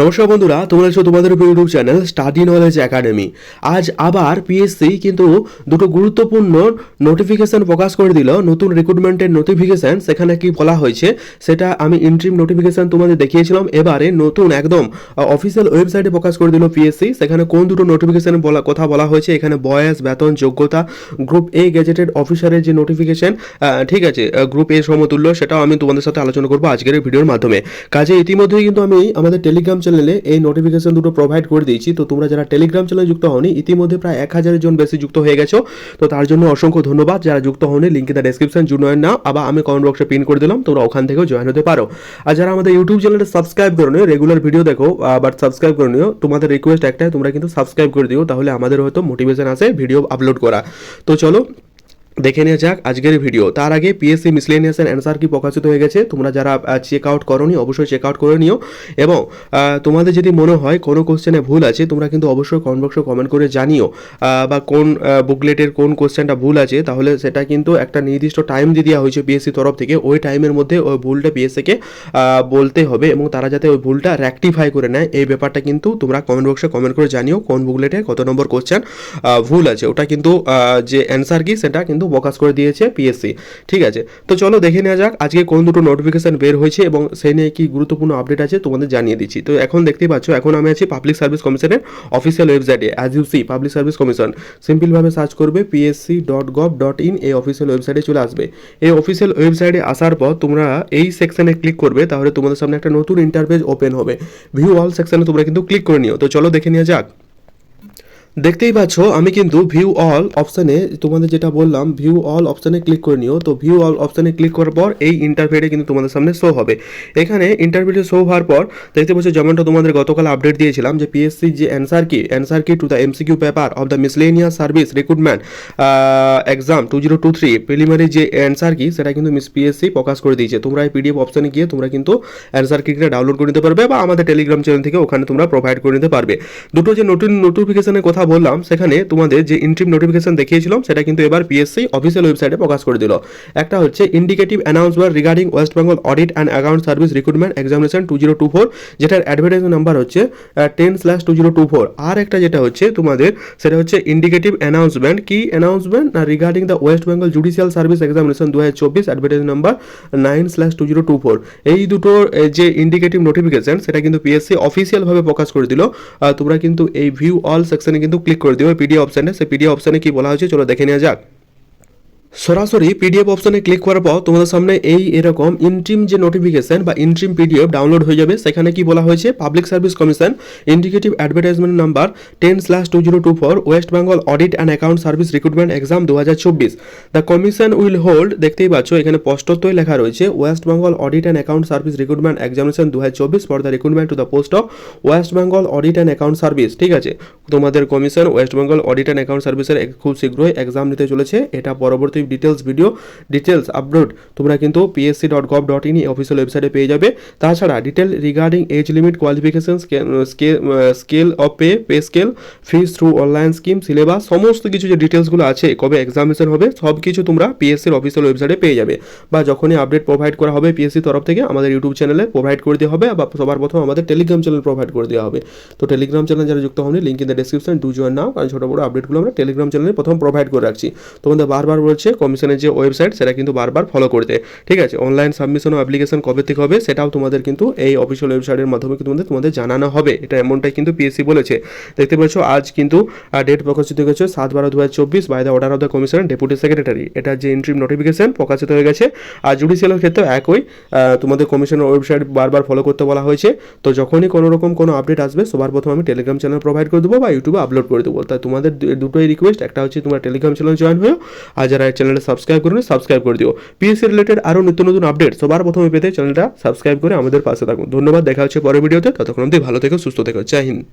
নমস্কার বন্ধুরা, তোমরা আছো তোমাদের YouTube channel study knowledge academy আজ আবার পিএসসি কিন্তু দুটো গুরুত্বপূর্ণ নোটিফিকেশন প্রকাশ করে দিল, নতুন রিক্রুটমেন্টের নোটিফিকেশন সেখানে কি বলা হয়েছে সেটা আমি ইন্ট্রিম নোটিফিকেশন তোমাদের দেখিয়েছিলাম। এবারে নতুন একদম অফিসিয়াল ওয়েবসাইটে প্রকাশ করে দিল পিএসসি সেখানে কোন দুটো নোটিফিকেশন বলা, কথা বলা হয়েছে, এখানে বয়স, বেতন, যোগ্যতা গ্রুপ এ গেজেটেড অফিসারের যে নোটিফিকেশন ঠিক আছে গ্রুপ এ সমতুল্য, সেটাও আমি তোমাদের সাথে আলোচনা করব আজকের ভিডিওর মাধ্যমে। কাজে ইতিমধ্যেই কিন্তু আমি আমাদের টেলিগ্রাম চ্যানেলে এই নোটিফিকেশন দুটো প্রোভাইড করে দিয়েছি। তো তোমরা যারা টেলিগ্রাম চ্যানেলে যুক্ত হওনি, ইতিমধ্যে প্রায় এক হাজারের জন বেশি যুক্ত হয়ে গেছো। তো তার জন্য অসংখ্য ধন্যবাদ। যারা যুক্ত হওনি লিঙ্কে দ্য ডেসক্রিপশন জয়েন নাও আবার আমি কমেন্ট বক্সে পিন করে দিলাম, তোমরা ওখান থেকেও জয়েন হতে পারো। আর যারা আমাদের ইউটিউব চ্যানেলটা সাবস্ক্রাইব করে নিও রেগুলার ভিডিও দেখো বাট সাবস্ক্রাইব করে নিও। তোমাদের রিকোয়েস্ট একটাই, তোমরা কিন্তু সাবস্ক্রাইব করে দিও, তাহলে আমাদের হয়তো মোটিভেশন আসে ভিডিও আপলোড করা। তো চলো দেখে নেওয়া যাক আজকের ভিডিও তার আগে পিএসসি মিসলেনিয়াসের অ্যান্সার কি প্রকাশিত হয়ে গেছে? তোমরা যারা চেক আউট করনি, অবশ্যই চেক আউট করে নিও। এবং তোমাদের যদি মনে হয় কোনো কোশ্চেনে ভুল আছে, তোমরা কিন্তু অবশ্যই কমেন্ট বক্সে কমেন্ট করে জানিও। বা কোন বুকলেটের কোন কোশ্চেনটা ভুল আছে, তাহলে সেটা কিন্তু একটা নির্দিষ্ট টাইম দিয়ে দেওয়া হয়েছে পিএসসি তরফ থেকে। ওই টাইমের মধ্যে ওই ভুলটা পিএসসিকে বলতে হবে এবং তারা যাতে ওই ভুলটা রেকটিফাই করে নেয়, এই ব্যাপারটা কিন্তু তোমরা কমেন্ট বক্সে কমেন্ট করে জানিও কোন বুকলেটে কত নম্বর কোশ্চেন ভুল আছে। ওটা কিন্তু যে অ্যান্সার কি, সেটা কিন্তু প্রকাশ করে দিয়েছে পিএসসি ঠিক আছে? তো চলো দেখে নেওয়া যাক আজকে কোন দুটো নোটিফিকেশন বের হয়েছে এবং সেই নিয়ে কি গুরুত্বপূর্ণ আপডেট আছে তোমাদের জানিয়ে দিচ্ছি। তো এখন দেখতেই পাচ্ছ, এখন আমি আছি পাবলিক সার্ভিস কমিশনের অফিসিয়াল ওয়েবসাইটে as you see public service commission সিম্পলভাবে সার্চ করবে PSC dot gov dot in এই অফিসিয়াল ওয়েবসাইটে চলে আসবে। এই অফিসিয়াল ওয়েবসাইটে আসার পর তোমরা এই সেকশনে ক্লিক করবে, তাহলে তোমাদের সামনে একটা নতুন ইন্টারভেজ ওপেন হবে। ভিউ অল সেকশনে তোমরা কিন্তু ক্লিক করে নিও। তো চলো দেখে নেওয়া যাক। দেখতেই পাচ্ছ, আমি কিন্তু ভিউ অল অপশানে তোমাদের যেটা বললাম ভিউ অল অপশানে ক্লিক করে নিও। তো ভিউ অল অপশানে ক্লিক করার পর এই ইন্টারভিউটা কিন্তু তোমাদের সামনে শো হবে। এখানে ইন্টারভিউটা শো হওয়ার পর দেখতে পাচ্ছ, যেমনটা তোমাদের গতকাল আপডেট দিয়েছিলাম যে পিএসসি যে answer key answer key to the MCQ paper of the miscellaneous service recruitment exam two zero two three preliminary যে অ্যান্সার কি সেটা কিন্তু মিস পিএসসি প্রকাশ করে দিয়েছে। তোমরা এই পিডিএফ অপশানে গিয়ে তোমরা কিন্তু অ্যান্সার কিটা ডাউনলোড করে নিতে পারবে বা আমাদের টেলিগ্রাম চ্যানেল থেকে ওখানে তোমরা প্রোভাইড করে নিতে পারবে। দুটো যে নতুন নোটিফিকেশনের কথা বললাম সেখানে তোমাদের যে ইন্ট্রিম নোটিফিকেশন দেখিয়েছিলাম সেটা কিন্তু এবার পিএসসি অফিসিয়াল ওয়েবসাইটে প্রকাশ করে দিল। একটা হচ্ছে indicative announcement regarding West Bengal audit and account service recruitment examination two zero two four যেটার অ্যাডভার্টাইজ নাম্বার হচ্ছে ten slash two zero two four আর একটা যেটা হচ্ছে তোমাদের সেটা হচ্ছে ইন্ডিকেটিভ অ্যানাউন্সমেন্ট কি অ্যানাউন্সমেন্ট না regarding the West Bengal judicial service examination দু হাজার চব্বিশ advertise number nine slash two zero two four এই দুটো এ, যে ইন্ডিকেটিভ নোটিফিকেশন সেটা কিন্তু পিএসসি অফিসিয়ালভাবে প্রকাশ করে দিল। তোমরা কিন্তু এই ভিউ অল সেকশনে কিন্তু ক্লিক করে দিও পিডিএ অপশানে সেই পিডিএ অপশানে কি বলা হয়েছে? চলো দেখে নেওয়া যাক। সরাসরি পিডিএফ অপশনে ক্লিক করার পর তোমাদের সামনে এই এরকম ইন্ট্রিম যে নোটিফিকেশন বা ইন্ট্রিম পিডিএফ ডাউনলোড হয়ে যাবে, সেখানে কি বলা হয়েছে? Public service commission indicative advertisement number ten slash two zero two four West Bengal audit and account service recruitment exam দু হাজার চব্বিশ দ্য কমিশন উইল হোল্ড দেখতেই পাচ্ছ, এখানে স্পষ্টতই লেখা রয়েছে West Bengal audit and account service recruitment examination দু হাজার চব্বিশ for the recruitment to the post of West Bengal audit and account service ঠিক আছে? তোমাদের commission West Bengal audit and account সার্ভিসের খুব শীঘ্রই এক্সাম নিতে চলেছে, এটা পরবর্তী ডিটেলস ভিডিও ডিটেলস আপলোড তোমরা কিন্তু PSC dot gov dot in official ওয়েবসাইটে পেয়ে যাবে। তাছাড়া detail regarding age limit qualification scale of pay pay scale fees through online scheme syllabus সমস্ত কিছু যে ডিটেলসগুলো আছে, কবে এক্সামিনেশন হবে, সব কিছু তোমরা পিএসসির অফিসিয়াল ওয়েবসাইটে পেয়ে যাবে। বা যখনই আপডেট প্রোভাইড করা হবে পিএসসি তরফ থেকে, আমাদের ইউটিউব চ্যানেলে প্রোভাইড করে দেওয়া হবে, বা সবার প্রথম আমাদের টেলিগ্রাম চ্যানেল প্রোভাইড করে দেওয়া হবে। তো টেলিগ্রাম চ্যানেল যারা যুক্ত হয়নি link in the description do join now কারণ ছোটো বড় আপডেটগুলো আমরা টেলিগ্রাম চ্যানেলে প্রথম প্রোভাইড করে রাখছি। তোমাদের বারবার বলছে কমিশনের যে ওয়েবসাইট, সেটা কিন্তু বারবার ফলো করতে ঠিক আছে? অনলাইন সাবমিশন ও অ্যাপ্লিকেশন কবে থেকে হবে, সেটাও তোমাদের কিন্তু এই অফিসিয়াল ওয়েবসাইটের মাধ্যমে কিন্তু তোমাদের তোমাদের জানানো হবে। এটা এমনটাই কিন্তু পিএসসি বলেছে। দেখতে পাচ্ছ, আজ কিন্তু ডেট প্রকাশিত হয়ে গেছে সাত বারো দু হাজার চব্বিশ by the order of the commission deputy secretary এটা যে ইন্ট্রিম নোটিফিকেশন প্রকাশিত হয়ে গেছে, আর জুডিশিয়ালের ক্ষেত্রে একই তোমাদের কমিশনের ওয়েবসাইট বারবার ফলো করতে বলা হয়েছে। তো যখনই কোনো রকম কোনো আপডেট আসবে, সবার প্রথম আমি টেলিগ্রাম চ্যানেল প্রোভাইড করে দেবো বা ইউটিউবে আপলোড করে দেবো। তাই তোমাদের দুটোই রিকোয়েস্ট একটা হচ্ছে তোমার টেলিগ্রাম চ্যানেল জয়েন হয়েও, আর যারা চ্যানেলে সাবস্ক্রাইব করুন সাবস্ক্রাইব করে দিও। পিএসসি রিলেটেড আরও নতুন নতুন আপডেট সবার প্রথমে পেতে চ্যানেলটা সাবস্ক্রাইব করে আমাদের পাশে থাকুন। ধন্যবাদ, দেখা হচ্ছে পরের ভিডিওতে ততক্ষণ অবধি ভালো থেকো, সুস্থ থেকো। জয় হিন্দ।